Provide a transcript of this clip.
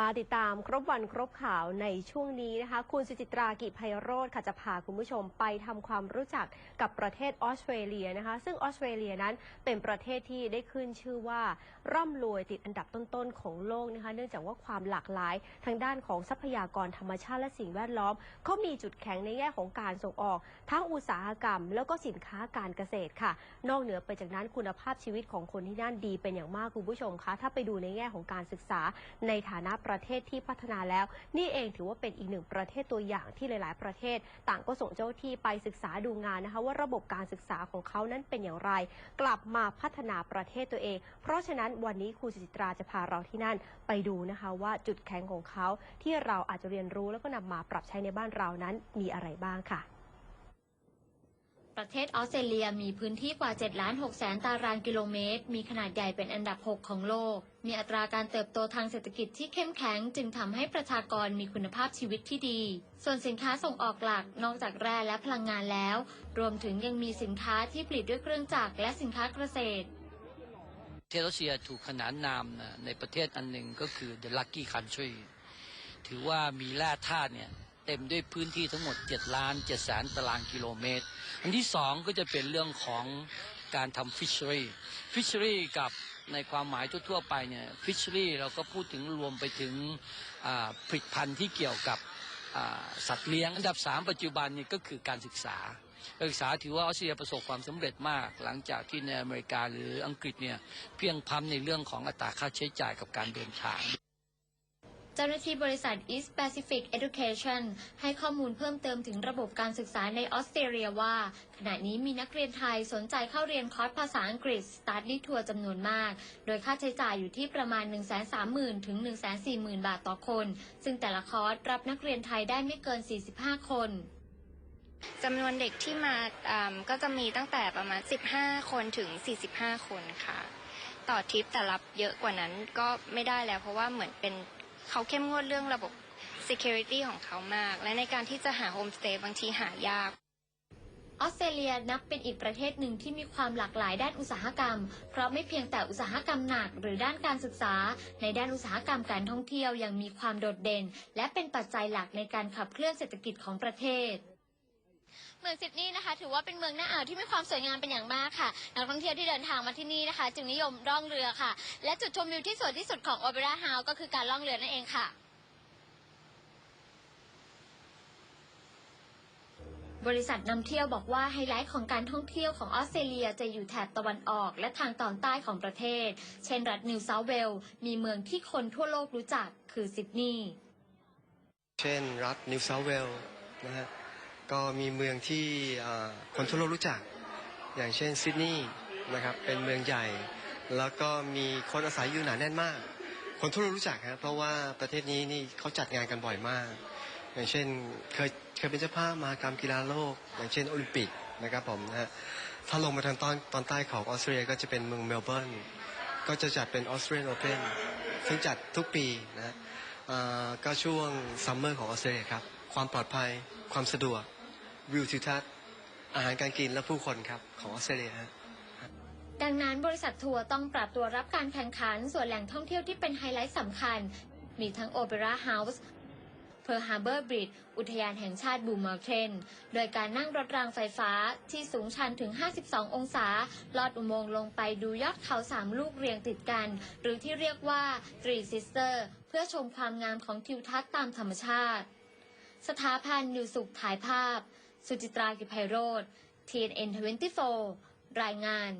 มาติดตามครบวันครบข่าวในช่วงนี้นะคะ คุณสุจิตรากิจไพโรธค่ะจะพาคุณผู้ชมไปทำความรู้จักกับประเทศออสเตรเลียนะคะ ซึ่งออสเตรเลียนั้นเป็นประเทศที่ได้ขึ้นชื่อว่า ร่ำรวยติดอันดับต้นๆของโลกนะคะ เนื่องจากว่าความหลากหลายทางด้านของทรัพยากรธรรมชาติและสิ่งแวดล้อมเขามีจุดแข็งในแง่ของการส่งออก ทั้งอุตสาหกรรม แล้วก็สินค้าการเกษตรค่ะ นอกเหนือไปจากนั้นคุณภาพชีวิตของคนที่นั่นดีเป็นอย่างมากคุณผู้ชมคะถ้าไปดูในแง่ของการศึกษาในฐานะประเทศที่พัฒนาแล้ว นี่เองถือว่าเป็นอีกหนึ่งประเทศตัวอย่างที่หลาย ๆ ประเทศ ต่างก็ส่งเจ้าที่ไปศึกษาดูงานนะคะว่าระบบการศึกษาของเขานั้นเป็นอย่างไร กลับมาพัฒนาประเทศตัวเอง เพราะฉะนั้นวันนี้ครูสุจิตราจะพาเราที่นั่นไปดูนะคะว่าจุดแข็งของเขาที่เราอาจจะเรียนรู้แล้วก็นำมาปรับใช้ในบ้านเรานั้นมีอะไรบ้างค่ะ ประเทศออสเตรเลียมีพื้นที่กว่า7ล้าน6แสนตารางกิโลเมตร มีขนาดใหญ่เป็นอันดับ 6 ของโลก มีอัตราการเติบโตทางเศรษฐกิจที่เข้มแข็ง จึงทำให้ประชากรมีคุณภาพชีวิตที่ดี ส่วนสินค้าส่งออกหลักนอกจากแร่และพลังงานแล้ว รวมถึงยังมีสินค้าที่ผลิตด้วยเครื่องจักรและสินค้าเกษตรเทศรัสเซียถูกขนานนามนะในประเทศอันหนึ่งก็คือ the lucky country ถือว่ามีแร่ธาตุเนี่ย เต็มด้วยพื้นที่ทั้งหมด7ล้าน7แสนตารางกิโลเมตร อันที่สองก็จะเป็นเรื่องของการทำ fishery fishery กับในความหมายทั่วๆไปเนี่ย fishery เราก็พูดถึงรวมไปถึงผลิตภัณฑ์ที่เกี่ยวกับสัตว์เลี้ยง อันดับ 3 ปัจจุบันนี่ก็คือการศึกษาการศึกษาถือว่าออสเตรเลียประสบความสำเร็จมาก หลังจากที่ในอเมริกาหรืออังกฤษเนี่ยเพียงพำในเรื่องของอัตราค่าใช้จ่ายกับการเดินทาง เจ้าหน้าที่บริษัท East Pacific Education ให้ข้อมูลเพิ่มเติมถึงระบบการศึกษาในออสเตรเลียว่า ขณะนี้มีนักเรียนไทยสนใจเข้าเรียนคอร์สภาษาอังกฤษ Study Tour จำนวนมาก โดยค่าใช้จ่ายอยู่ที่ประมาณ 130,000 ถึง 140,000 บาทต่อคน ซึ่งแต่ละคอร์สรับนักเรียนไทยได้ไม่เกิน 45 คนจำนวนเด็กที่มาก็จะมีตั้งแต่ประมาณ 15 คนถึง 45 คนค่ะ ต่อทริปแต่รับเยอะกว่านั้นก็ไม่ได้แล้วเพราะว่าเหมือนเป็น เขาเข้มงวดเรื่องระบบ security ของเขามาก และในการที่จะหาโฮมสเตย์บางทีหายากออสเตรเลียนับเป็นอีกประเทศหนึ่งที่มีความหลากหลายด้านอุตสาหกรรม เพราะไม่เพียงแต่อุตสาหกรรมหนักหรือด้านการศึกษา ในด้านอุตสาหกรรมการท่องเที่ยวยังมีความโดดเด่น และเป็นปัจจัยหลักในการขับเคลื่อนเศรษฐกิจของประเทศ เมืองซิดนีย์นะคะถือว่าเป็นเมืองหน้าอ่าวที่มีความสวยงามเป็นอย่างมากค่ะนักท่องเที่ยวที่เดินทางมาที่นี่นะคะ จึงนิยมร่องเรือค่ะ และจุดชมวิวที่สวยที่สุดของโอเปร่าเฮาส์ก็คือการล่องเรือนั่นเองค่ะ บริษัทนำเที่ยวบอกว่าไฮไลท์ของการท่องเที่ยวของออสเตรเลียจะอยู่แถบตะวันออก และทางตอนใต้ของประเทศ เช่นรัฐนิวเซาท์เวลส์มีเมืองที่คนทั่วโลกรู้จักคือซิดนีย์ เช่นรัฐนิวเซาท์เวลส์นะฮะ ก็มีเมืองที่คนทั่วโลกรู้จัก อย่างเช่นซิดนีย์นะครับเป็นเมืองใหญ่ แล้วก็มีคนอาศัยอยู่หนาแน่นมาก คนทั่วโลกรู้จักฮะเพราะว่าประเทศนี้นี่เขาจัดงานกันบ่อยมาก อย่างเช่นเคยเคยเป็นเจ้าภาพมากรรมกีฬาโลก อย่างเช่นโอลิมปิกนะครับผมนะฮะถ้าลงมาทางตอนตอนใต้ของออสเตรียก็จะเป็นเมืองเมลเบิร์นก็จะจัดเป็นออสเตรียนโอเพนซึ่งจัดทุกปีนะก็ช่วงซัมเมอร์ของออสเตรเลียครับ ความปลอดภัยความสะดวก วิวทิวทัศน์อาหารการกินและผู้คนครับของออสเตรเลียฮะ ดังนั้นบริษัททัวร์ต้องปรับตัวรับการแข่งขัน ส่วนแหล่งท่องเที่ยวที่เป็นไฮไลท์สำคัญ มีทั้งโอเปร่าเฮาส์เพอร์ฮาร์เบอร์บริดอุทยานแห่งชาติบูม u ลเทน โดยการนั่งรถรางไฟฟ้าที่สูงชันถึง 52 องศา ลอดอุโมงค์ลงไปดูยอดเขาสามลูกเรียงติดกัน หรือที่เรียกว่า Three Sister เพื่อชมความงามของทิวทัศน์ตามธรรมชาติ สถาพันธ์อยู่สุขถ่ายภาพ สุจิตรากิจไพโรธ TNN 24 รายงาน